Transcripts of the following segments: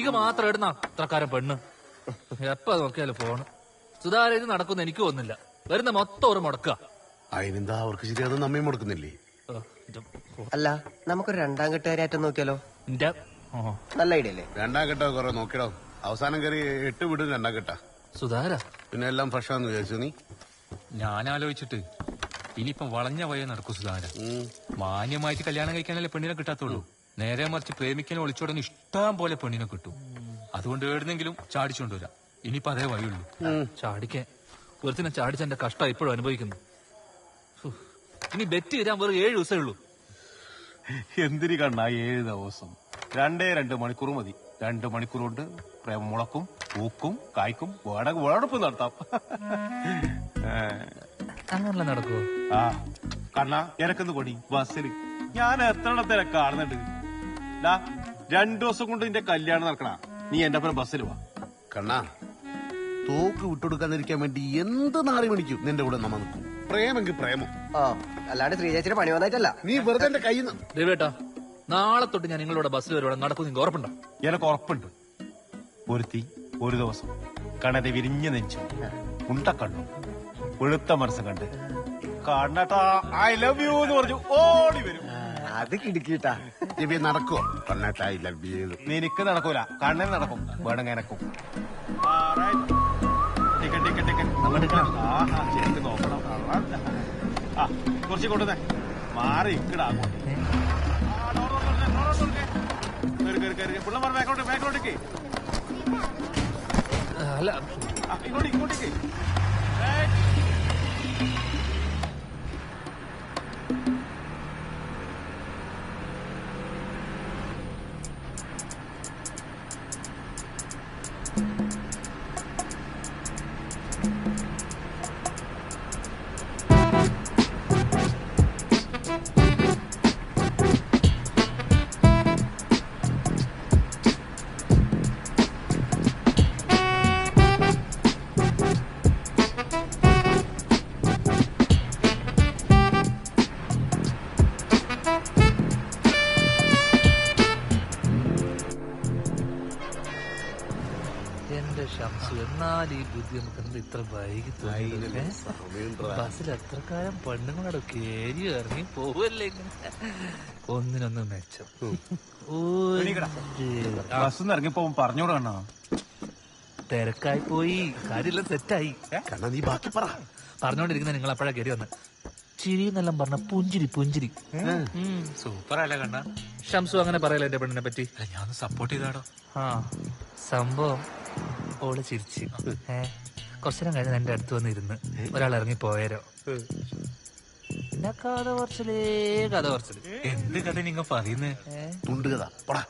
ഇക മാത്രം ഇടുന്ന അത്രക്കാരൻ പെണ്ണ്. എപ്പ നോക്കിയാലും ഫോണ് സുധാകരൻ ഇത് നടക്കുന്ന എനിക്ക് ഒന്നില്ല വരുന്ന മൊത്തം ഒരു മുടക്ക അതിനെന്താ അവർക്ക് ശരിയാതെ നമ്മയും മുടക്കുന്നില്ലേ? അല്ല നമുക്കൊരു രണ്ടാം കെട്ടുകാരായിട്ട് നോക്കിയാലോ? നല്ല ഐഡിയ അല്ലേ? രണ്ടാം കെട്ടോ കുറെ നോക്കിടോ. അവസാനം കയറി എട്ട് വിടും രണ്ടാം കെട്ടാ സുധാര പിന്നെ എല്ലാം ഫ്രഷാന്ന് വിചാരിച്ചു നീ? ഞാൻ ആലോചിച്ചിട്ട് ഇനിയിപ്പം വളഞ്ഞ വഴി നടക്കും സുധാര മാന്യമായിട്ട് കല്യാണം കഴിക്കാനല്ലേ പെണ്ണിനെ കിട്ടാത്തുള്ളൂ. നേരെ മറിച്ച് പ്രേമിക്കനെ ഒളിച്ചോടാൻ ഇഷ്ടം പോലെ പെണ്ണിനെ കിട്ടും. അതുകൊണ്ട് എവിടുന്നെങ്കിലും ചാടിച്ചോണ്ടുവരാ ഇനിയിപ്പോ അതേ വഴിയുള്ളൂ. ചാടിക്കാൻ ഒരുത്തിനെ ചാടിച്ച എന്റെ കഷ്ടം ഇപ്പോഴും അനുഭവിക്കുന്നു. ഇനി ബെറ്റ് വരാൻ വെറും ഏഴ് ദിവസമേ ഉള്ളൂ. എന്തിരി കണ്ണ ഏഴ് ദിവസം? രണ്ടേ രണ്ട് മണിക്കൂർ മതി. രണ്ട് മണിക്കൂർ കൊണ്ട് പ്രേമം മുളക്കും പൂക്കും കായ്ക്കും വേടക വേടപ്പ് നടത്താം. അങ്ങനല്ല നടക്കുവോ? ആ. കണ്ണ എനക്കൊന്ന് കൊടി ബസ്സിൽ ഞാൻ എത്ര തിരക്ക് കാണുന്നുണ്ട്. രണ്ടു ദിവസം കൊണ്ട് നിന്റെ കല്യാണം നടക്കണ. നീ എന്റെ ഒപ്പം ബസ്സിൽ വാ. കണ്ണാ തോക്ക് വിട്ടുകൊടുക്കാതിരിക്കാൻ വേണ്ടി എന്ത് നാറി മണിക്കും നിന്റെ കൂടെ നമ്മ നിൽക്കും. പ്രേമെങ്കിൽ പ്രേമം. ആ അല്ലാണ്ട് ശ്രീചേച്ചിയുടെ പണി വന്നായിട്ടല്ല. നീ വെറുതെ എന്റെ കയ്യിൽ നിന്ന് ദേവേട്ടാ നാളെ തൊട്ട് ഞാൻ നിങ്ങളുടെ ബസ്സിൽ വരുവാണ്. നടക്കും നിങ്ങൾക്ക് ഉറപ്പുണ്ടോ. എനക്ക് ഉറപ്പുണ്ട്. ഒരുത്തി ഒരു ദിവസം. കണ്ണന്റെ വിരിഞ്ഞു നെഞ്ചു. ഉണ്ടക്കണ്ണു വെളുത്ത മനസ്സ് കണ്ട്. കണ്ണട്ടാ ഐ ലവ് യു എന്ന് പറഞ്ഞു. ഓടി വരും. അത് കിടുക്കിട്ടാ. ദിവ്യ നടക്കുവോ? ലവ് ലഭ്യത് നിനക്ക് നടക്കൂല. കണ്ണൻ നടക്കും. വേണം എനക്കും ടിക്കറ്റ് ടിക്കറ്റ് ടിക്കറ്റ്. ആഹാ ശരിക്ക് നോക്കണം. ആ കുറച്ച് കൊണ്ടുവന്നേ മാറി ഇക്കടാ. പിള്ളമാർ ബാക്കോട്ട് ബാക്കോട്ടേക്ക്. അല്ല. ഇങ്ങോട്ട് ഇങ്ങോട്ടേക്ക്. ഈ ബുദ്ധി നമുക്ക് എന്താ ഇത്ര വൈകി തോന്നിയത്, ഏ? ബസ്സിൽ എത്രക്കാലം പെണ്ണുങ്ങളോട് കേരി ഇറങ്ങി പോവല്ലേ ഒന്നിനൊന്ന് മെച്ചം. ബസ് ഇറങ്ങിപ്പോ പറഞ്ഞോടാ തിരക്കായി പോയി. കാര്യമെല്ലാം സെറ്റായി. നീ ബാക്കി പറ. പറഞ്ഞോണ്ടിരിക്കുന്ന നിങ്ങൾ അപ്പോഴാ കയറി വന്ന്. ചിരി എന്നെല്ലാം പറഞ്ഞ പുഞ്ചിരി പുഞ്ചിരി. സൂപ്പർ അല്ലേ കണ്ണ. ഷംസു അങ്ങനെ പറയല്ലേ എന്റെ പെണ്ണിനെ പറ്റി? ഞാൻ സപ്പോർട്ട് ചെയ്താടോ. ആ. സംഭവം ഓൾ ചിരിച്ച്. കുറച്ചു കുറച്ചു കഴിഞ്ഞ് എന്റെ അടുത്ത് വന്നിരുന്ന് ഒരാൾ ഇറങ്ങി പോയരോ. പിന്നെ കഥ കുറച്ചിലേ കഥ കുറച്ചിൽ എന്ത് കഥ നിങ്ങ പറയുന്നേ? തുണ്ട് കഥ. പടാ.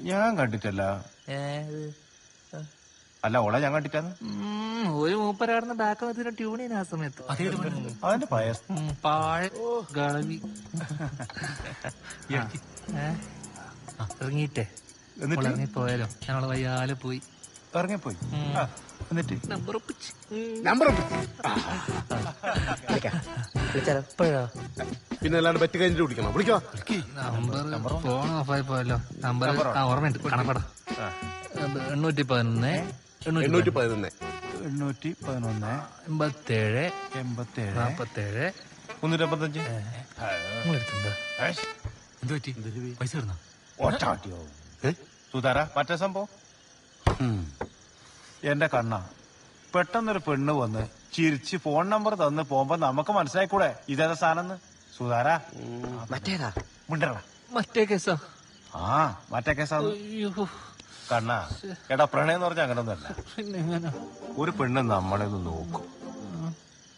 ഞാൻ കണ്ടിട്ടല്ല. അല്ല ഓളെ ഞാൻ കണ്ടിട്ടാന്ന്? ഒരു മൂപ്പരാടുന്ന ബാക്ക് ട്യൂൺ ചെയ്യുന്ന ആ സമയത്ത്. അതിന്റെ പയ ഉം, പാഴ ഗളവി. ഏ? ഇറങ്ങിയിട്ടേ. എന്നിട്ട്? ഇറങ്ങി പോയാലോ ഞങ്ങൾ വയ്യാലെ പോയി. ഇറങ്ങിപ്പോയി. എന്നിട്ട്? നമ്പർ നമ്പർ വിളിച്ചാലോ? എപ്പോഴാ? പിന്നെ അല്ലാണ്ട് ബറ്റ് കഴിഞ്ഞിട്ട് വിളിക്കണം? വിളിക്കോ? നമ്പർ ഫോൺ ഓഫായി പോയല്ലോ. നമ്പർ ആ ഓർമ്മയുണ്ട്. കണക്കട. എണ്ണൂറ്റി പതിനൊന്ന് എണ്ണൂറ്റി എണ്ണൂറ്റി പതിനൊന്ന് എണ്ണൂറ്റി പതിനൊന്ന് എൺപത്തേഴ് എൺപത്തേഴ്. നാപ്പത്തേഴ്. മുന്നൂറ്റമ്പത്തഞ്ച്? നിങ്ങളെടുത്തുണ്ടോ എന്ത് പറ്റി? പൈസ ഇടുന്ന സുധാര മറ്റേ സംഭവം? എന്റെ കണ്ണ പെട്ടെന്നൊരു പെണ്ണ് വന്ന് ചിരിച്ച് ഫോൺ നമ്പർ തന്ന് പോകുമ്പോ നമുക്ക് മനസ്സിലായിക്കൂടെ ഇതേതാ സാധനം സുധാര. മറ്റേതാ? മിണ്ടറ മറ്റേ കേസാ. ആ മറ്റേ കേസാ അയ്യോ. കണ്ണ എടാ പ്രണയം എന്ന് പറഞ്ഞാൽ അങ്ങനൊന്നുമല്ല പിന്നെ ഒരു പെണ്ണ് നമ്മളെ ഒന്ന് നോക്കും.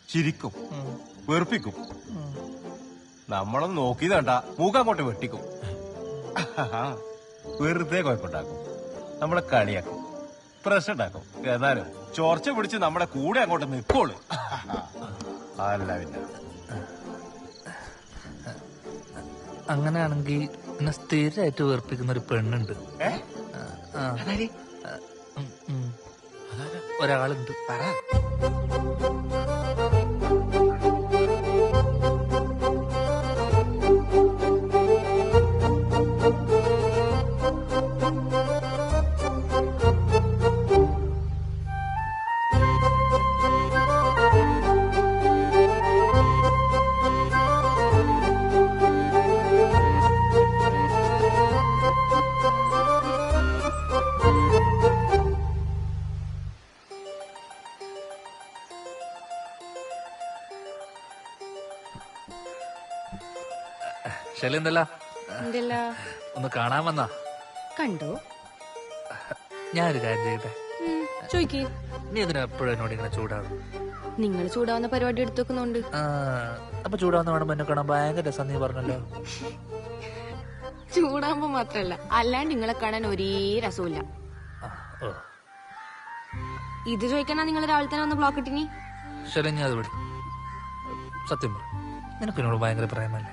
ചിരിക്കും. വെറുപ്പിക്കും. നമ്മളൊന്ന് നോക്കിയത് കണ്ട മൂക്ക് അങ്ങോട്ട് വെട്ടിക്കും. വെറുതെ കുഴപ്പമുണ്ടാക്കും. നമ്മളെ കളിയാക്കും. പ്രശ്നം ഉണ്ടാക്കും എന്നാലും ചോർച്ച പിടിച്ച് നമ്മുടെ കൂടെ അങ്ങോട്ട് നിൽക്കോളൂ അല്ല പിന്നെ. അങ്ങനെയാണെങ്കിൽ എന്നെ സ്ഥിരമായിട്ട് വേർപ്പിക്കുന്ന ഒരു പെണ്ണുണ്ട്. ഒരാളുണ്ട്. പറ. ശല്യന്തല്ല? എന്തല്ല? ഒന്ന് കാണാൻ വന്നാ? കണ്ടോ? ഞാനൊരു കാര്യം ചെയ്യട്ടെ? ഉം, ചോയ്ക്ക്. നീ ഇതിന് എപ്പോഴും എന്നോട് ഇങ്ങനെ ചൂടാണ് നിങ്ങൾ ചൂടാവുന്ന പരിപാടി എടുത്തു വെക്കുന്നുണ്ട് അപ്പൊ ചൂടാവുന്ന കാണുമ്പോ എന്നെ കാണാൻ ഭയങ്കര രസം നീ പറഞ്ഞല്ലോ. ചൂടാകുമ്പോ മാത്രല്ല അല്ലാണ്ട് നിങ്ങളെ കാണാൻ ഒരേ രസമില്ല ഇത് ചോദിക്കാനാ നിങ്ങൾ രാവിലെ തന്നെ ഒന്ന് ബ്ലോക്ക് ഇട്ടിനി? ശരി ഞാൻ അത് വിടും. സത്യം നിനക്ക് എന്നോട് ഭയങ്കര പ്രേമല്ലേ?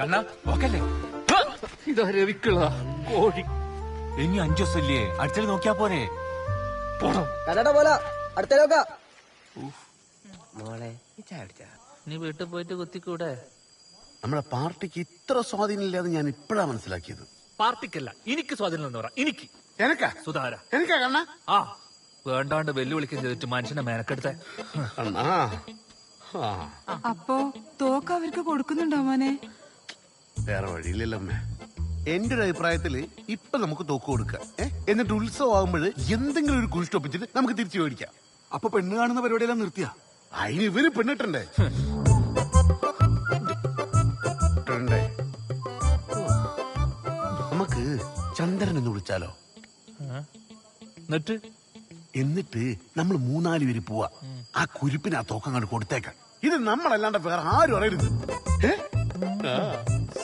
കണ്ണ ഓക്കല്ലേ ഇതാ രവിക്കുള്ള കോഴി. ഇനി അഞ്ചു ദിവസമില്ലേ? അടുത്തത് നോക്കിയാ പോരെ. പോണം. കണ്ടാ പോലെ. അടുത്ത നോക്കാം. മോളെ. നീ ചായ കുടിച്ചാ? നീ വീട്ടിൽ പോയിട്ട് കുത്തിക്കൂടെ? നമ്മുടെ പാർട്ടിക്ക് ഇത്ര സ്വാധീനമില്ലാതെ ഞാൻ ഇപ്പോഴാ മനസ്സിലാക്കിയത്. പാർട്ടിക്കല്ല എനിക്ക് സ്വാധീനം എന്ന് പറ. എനിക്ക്. എനക്കാ? സുധാര. എനിക്കാ കണ്ണ? ആ വേണ്ടാണ്ട് വെല്ലുവിളിക്കുകയും ചെയ്തിട്ട് മനുഷ്യനെ മേനക്കെടുത്ത അപ്പോ തോക്ക് അവർക്ക് കൊടുക്കുന്നുണ്ടോ മോനെ? വേറെ വഴിയില്ലല്ലോ അമ്മേ. എന്റെ ഒരു അഭിപ്രായത്തിൽ ഇപ്പൊ നമുക്ക് തോക്ക് കൊടുക്കാം ഏ? എന്നിട്ട് ഉത്സവം ആകുമ്പോൾ എന്തെങ്കിലും ഒരു കുൽ ഒപ്പിച്ചിട്ട് നമുക്ക് തിരിച്ചു മേടിക്കാം അപ്പൊ പെണ്ണ് കാണുന്ന പരിപാടിയെല്ലാം നിർത്തിയാ? അതിന് ഇവർ പെണ്ണിട്ടുണ്ടേ? ഇട്ടിട്ടുണ്ടേ. നമുക്ക് ചന്ദ്രൻ എന്ന് വിളിച്ചാലോ? എന്നിട്ട്? എന്നിട്ട് നമ്മൾ മൂന്നാൽ പേര് പോവാ. ആ കുരിപ്പിന് ആ തോക്കങ്ങൾ കൊടുത്തേക്കാം. ഇത് നമ്മളല്ലാണ്ട് വേറെ ആരും അറിയരുത്. ഏ? ആ.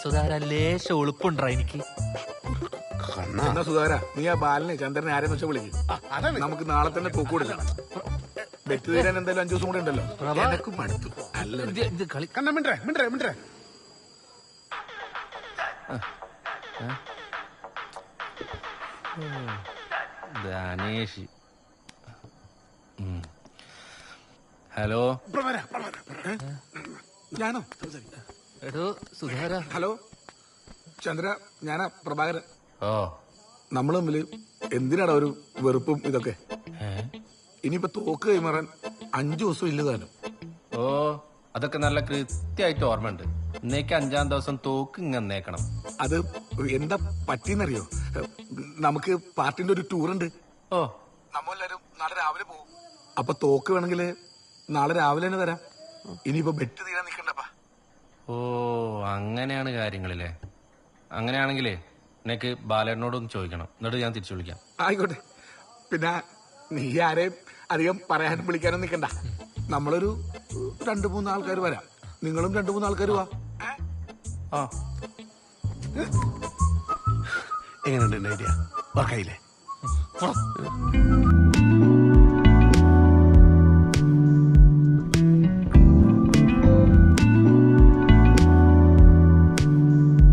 സുധാര ലേശ ഒളിപ്പുണ്ടാ എനിക്ക്. എന്നാ സുധാര നീ ആ ബാലനെ ചന്ദ്രനെ ആരെന്ന് വെച്ചാൽ വിളിക്കും. നമുക്ക് നാളെ തന്നെ തൂക്ക് കൊടുക്കാം ബെറ്റ് തീരാൻ എന്തായാലും അഞ്ചു ദിവസം കൂടെ ഉണ്ടല്ലോ. എനക്കും മടുത്തു. അല്ല കളി. കണ്ണ മിണ്ടേ മിണ്ടേ മിണ്ടേ ധനേഷ്. ഹലോ? ഞാനോ? വരാം, എടോ സുധാര. ഹലോ ചന്ദ്ര ഞാനാ പ്രഭാകരൻ. ഓ. നമ്മൾ തമ്മിൽ എന്തിനാടാ ഒരു വെറുപ്പും ഇതൊക്കെ? ഇനിയിപ്പോ തോക്ക് കൈമാറാൻ അഞ്ചു ദിവസം ഇല്ല താനും. ഓ അതൊക്കെ നല്ല കൃത്യമായിട്ട് ഓർമ്മയുണ്ട്. ഇന്നേക്ക് അഞ്ചാം ദിവസം തോക്ക് ഇങ്ങന്നേക്കണം അത് എന്താ പറ്റിയെന്നറിയോ? നമുക്ക് പാർട്ടിന്റെ ഒരു ടൂർ ഉണ്ട് ഓ. നമ്മളെല്ലാരും നാളെ രാവിലെ പോകും. അപ്പൊ തോക്ക് വേണമെങ്കിൽ നാളെ രാവിലെ തന്നെ തരാം ഇനിയിപ്പോ ബെറ്റ് തീരാൻ നിക്കണ്ടപ്പാ ഓ അങ്ങനെയാണ് കാര്യങ്ങളില്ലേ? അങ്ങനെയാണെങ്കിലേ എനിക്ക് ബാലേട്ടനോടൊന്ന് ചോദിക്കണം. എന്നിട്ട് ഞാൻ തിരിച്ചു വിളിക്കാം. ആയിക്കോട്ടെ. പിന്നെ നീ ആരെയും അധികം പറയാനും വിളിക്കാനും നിക്കണ്ട നമ്മളൊരു രണ്ടു മൂന്ന് ആൾക്കാർ വരാം. നിങ്ങളും രണ്ടു മൂന്ന് ആൾക്കാർ വാ. ആ. എങ്ങനെയുണ്ട് ഐഡിയ വർക്കായില്ലേ